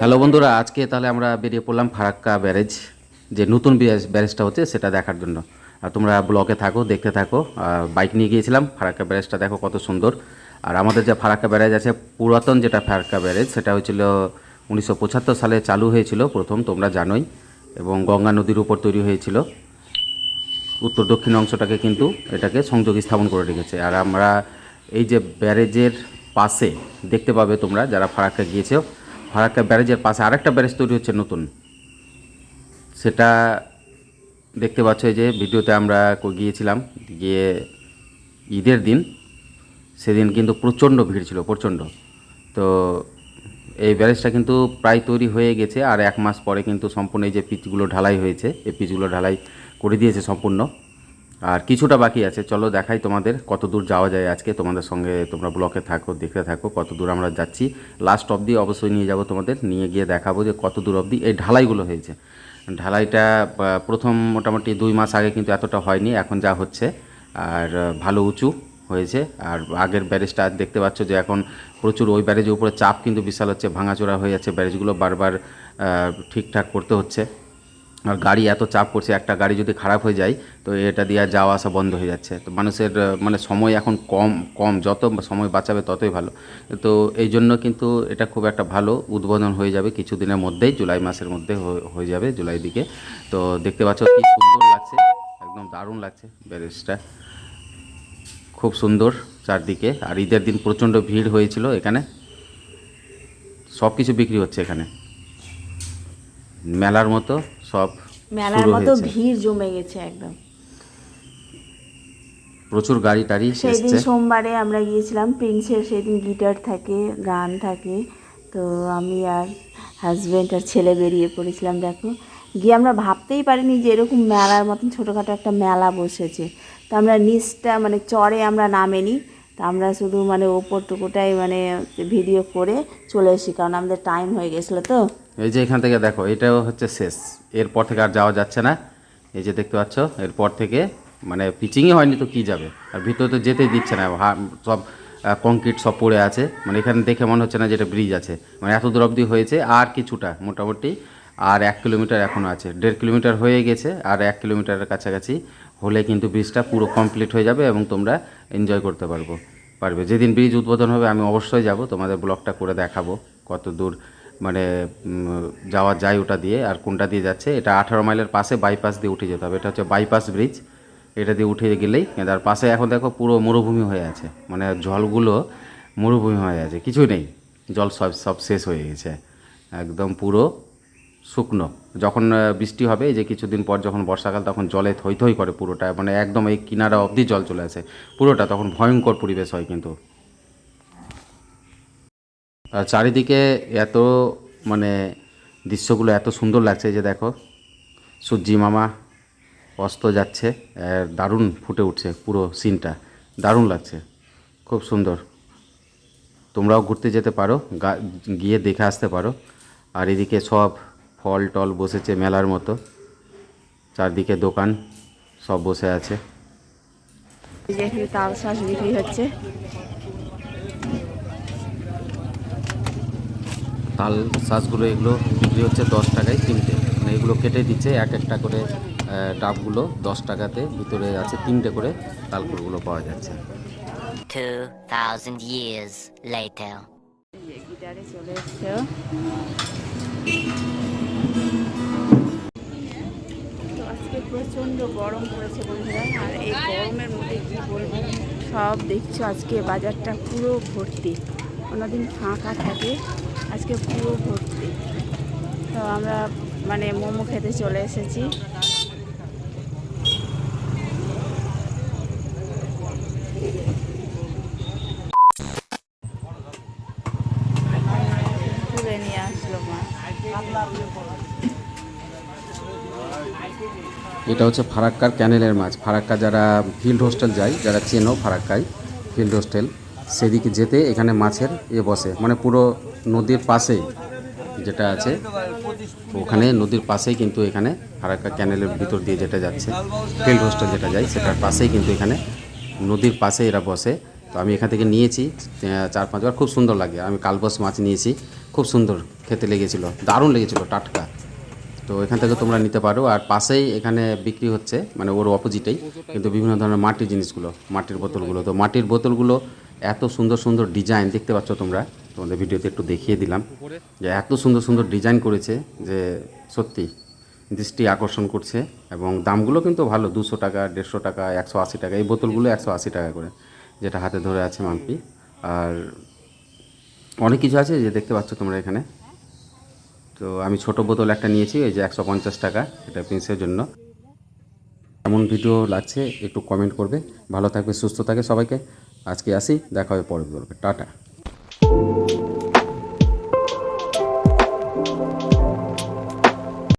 Hello বন্ধুরা, আজকে তাহলে আমরা বেরিয়ে পড়লাম ফারাক্কা ব্যারেজ। যে নতুন ব্যারেজ ব্যারেজটা হচ্ছে সেটা দেখার জন্য। আর তোমরা ব্লকে থাকো, দেখতে থাকো। বাইক নিয়ে গিয়েছিলাম, ফারাক্কা ব্যারেজটা দেখো কত সুন্দর। আর আমাদের যে ফারাক্কা ব্যারেজ আছে, পুরাতন যেটা ফারাক্কা ব্যারেজ, সেটা হয়েছিল উনিশশো পঁচাত্তর সালে চালু হয়েছিল প্রথম, তোমরা জানোই। এবং গঙ্গা নদীর উপর তৈরি হয়েছিল। উত্তর দক্ষিণ অংশটাকে কিন্তু এটাকে সংযোগ স্থাপন করে রেখেছে। আর আমরা এই যে ব্যারেজের পাশে দেখতে পাবে তোমরা, যারা ফারাক্কা গিয়েছো ফারাক্কা ব্যারেজের পাশে আরেকটা ব্যারেজ তৈরি হচ্ছে নতুন। সেটা দেখতে পাচ্ছ যে, ভিডিওতে আমরা গিয়েছিলাম, গিয়ে ঈদের দিন। সেদিন কিন্তু প্রচণ্ড ভিড় ছিল, প্রচণ্ড। তো এই ব্যারেজটা কিন্তু প্রায় তৈরি হয়ে গেছে, আর এক মাস পরে কিন্তু সম্পূর্ণ এই যে পিচগুলো ঢালাই হয়েছে, এই পিচগুলো ঢালাই করে দিয়েছে সম্পূর্ণ। আর কিছুটা বাকি আছে। চলো দেখাই তোমাদের কত দূর যাওয়া যায় আজকে। তোমাদের সঙ্গে তোমরা ব্লকে থাকো, দেখতে থাকো কত দূর আমরা যাচ্ছি। লাস্ট অবধি অবশ্যই নিয়ে যাব তোমাদের, নিয়ে গিয়ে দেখাবো যে কত দূর অবধি এই ঢালাইগুলো হয়েছে। ঢালাইটা প্রথম মোটামুটি দুই মাস আগে কিন্তু এতটা হয়নি, এখন যা হচ্ছে। আর ভালো উঁচু হয়েছে। আর আগের ব্যারেজটা দেখতে পাচ্ছ যে এখন প্রচুর ওই ব্যারেজের উপরে চাপ কিন্তু বিশাল হচ্ছে, ভাঙাচোরা হয়ে যাচ্ছে। ব্যারেজগুলো বারবার ঠিকঠাক করতে হচ্ছে। আর গাড়ি এত চাপ করছে একটা গাড়ি যদি খারাপ হয়ে যায়, তো এটা দিয়ে যাওয়া আসা বন্ধ হয়ে যাচ্ছে। তো মানুষের মানে সময় এখন কম কম, যত সময় বাঁচাবে ততই ভালো। তো এই জন্য কিন্তু এটা খুব একটা ভালো উদ্বোধন হয়ে যাবে কিছুদিনের মধ্যেই, জুলাই মাসের মধ্যে হয়ে- হয়ে যাবে জুলাই দিকে। তো দেখতে পাচ্ছ কি সুন্দর লাগছে, একদম দারুণ লাগছে ব্যারেজটা। খুব সুন্দর চারদিকে, আর ঈদের দিন প্রচণ্ড ভিড় হয়েছিল এখানে। সব কিছু বিক্রি হচ্ছে এখানে। মেলার মতো সব মেলার মতো ভিড় জমে গেছে একদম। প্রচুর গাড়ি টাড়ি সেই দিন এসছে। সোমবারে আমরা গিয়েছিলাম প্রিন্সের সেদিন গিটার থাকে গান থাকে। তো আমি আর হাজব্যান্ড আর ছেলে বেরিয়ে পড়েছিলাম দেখো। গিয়ে আমরা ভাবতেই পারিনি যে এরকম মেলার মতন ছোটোখাটো একটা মেলা বসেছে। তো আমরা নিচটা মানে চড়ে আমরা নামেনি। তা আমরা শুধু মানে ওপরটুকুটাই মানে ভিডিও করে চলে এসেছি কারণ আমাদের টাইম হয়ে গেছিল তো। এই যে এখান থেকে দেখো, এটাও হচ্ছে শেষ। এরপর থেকে আর যাওয়া যাচ্ছে না। এই যে দেখতে পাচ্ছ, এরপর থেকে মানে পিচিংই হয়নি তো কি যাবে? আর ভিতরে তো যেতেই দিচ্ছে না সব কংক্রিট সব পড়ে আছে। মানে এখানে দেখে মনে হচ্ছে না যে এটা ব্রিজ আছে। মানে এত দূর অবধি হয়েছে, আর কিছুটা মোটামুটি। আর এক কিলোমিটার এখনও আছে। দেড় কিলোমিটার হয়ে গেছে, আর এক কিলোমিটারের কাছাকাছি হলে কিন্তু ব্রিজটা পুরো কমপ্লিট হয়ে যাবে এবং তোমরা এনজয় করতে পারব। পারবে। যেদিন ব্রিজ উদ্বোধন হবে, আমি অবশ্যই যাব। তোমাদের ব্লগটা করে দেখাবো কত দূর মানে যাওয়া যায় ওটা দিয়ে, আর কোনটা দিয়ে যাচ্ছে, এটা আঠারো মাইলের পাশে বাইপাস দিয়ে উঠে যেতে হবে। এটা হচ্ছে বাইপাস ব্রিজ এটা দিয়ে উঠে গেলেই তার পাশে এখন দেখো পুরো মরুভূমি হয়ে আছে। মানে জলগুলো মরুভূমি হয়ে আছে, কিছুই নেই। জল সব সব শেষ হয়ে গেছে, একদম পুরো শুকনো। যখন বৃষ্টি হবে যে কিছুদিন পর যখন বর্ষাকাল, তখন জলে থই থই করে পুরোটা। মানে একদম এই কিনারা অবধি জল চলে আসে। পুরোটা তখন ভয়ঙ্কর পরিবেশ হয় কিন্তু। চারিদিকে এত মানে দৃশ্যগুলো এত সুন্দর লাগছে যে দেখো। সূর্যি মামা অস্ত যাচ্ছে দারুণ ফুটে উঠছে পুরো সিনটা। দারুণ লাগছে, খুব সুন্দর। তোমরাও ঘুরতে যেতে পারো গিয়ে দেখে আসতে পারো। আর এদিকে সব ফল টল বসেছে মেলার মতো। চারদিকে দোকান সব বসে আছে। তাল বিক্রি হচ্ছে। তাল শ্বাসগুলো এগুলো বিক্রি হচ্ছে দশ টাকায় তিনটে মানে এগুলো কেটে দিচ্ছে এক একটা করে ডাবগুলো দশ টাকাতে ভিতরে আছে তিনটে করে তালকুড়গুলো পাওয়া যাচ্ছে 2,000 years later. এই যে গিটারে চলে এসছে ও। তো আজকে প্রচণ্ড গরম পড়েছে বন্ধুরা আর এই গরমের মধ্যে কি বলব সব দেখছ আজকে বাজারটা পুরো ভর্তি অন্যদিন ফাঁকা থাকে। আজকে পুরো ভর্তি। তো আমরা মানে মোমো খেতে চলে এসেছি। এটা হচ্ছে ফারাক্কার ক্যানেলের মাছ। ফারাক্কা যারা ফিল্ড হোস্টেল যায়, যারা চেনো ফারাক্কায় ফিল্ড হোস্টেল সেদিকে যেতে এখানে মাছের এ বসে। মানে পুরো নদীর পাশেই যেটা আছে, ওখানে নদীর পাশেই কিন্তু এখানে ফারাক্কা ক্যানেলের ভিতর দিয়ে যেটা যাচ্ছে ফিল্ড হোস্টেল যেটা যায়, সেটার পাশেই কিন্তু এখানে নদীর পাশে এরা বসে। তো আমি এখান থেকে নিয়েছি চার পাঁচবার খুব সুন্দর লাগে। আমি কালবস মাছ নিয়েছি, খুব সুন্দর খেতে লেগেছিল, দারুণ লেগেছিলো, টাটকা। তো এখান থেকে তোমরা নিতে পারো। আর পাশেই এখানে বিক্রি হচ্ছে মানে ওর অপোজিটেই কিন্তু বিভিন্ন ধরনের মাটির জিনিসগুলো, মাটির বোতলগুলো। তো মাটির বোতলগুলো এত সুন্দর সুন্দর ডিজাইন দেখতে পাচ্ছ তোমরা। তোমাদের ভিডিওতে একটু দেখিয়ে দিলাম। যে এত সুন্দর সুন্দর ডিজাইন করেছে যে সত্যি দৃষ্টি আকর্ষণ করছে এবং দামগুলো কিন্তু ভালো, দুশো টাকা, দেড়শো টাকা, একশো আশি টাকা, এই বোতলগুলো একশো আশি টাকা করে যেটা হাতে ধরে আছে মাম্পি। আর অনেক কিছু আছে যে দেখতে পাচ্ছ তোমরা এখানে। তো আমি ছোট বোতল একটা নিয়েছি, এই যে একশো পঞ্চাশ টাকা, এটা প্রিন্সের জন্য। এমন ভিডিও লাগছে একটু কমেন্ট করবে। ভালো থাকবে, সুস্থ থাকে সবাইকে। আজকে আসি দেখা হবে পরের গল্পে টাটা।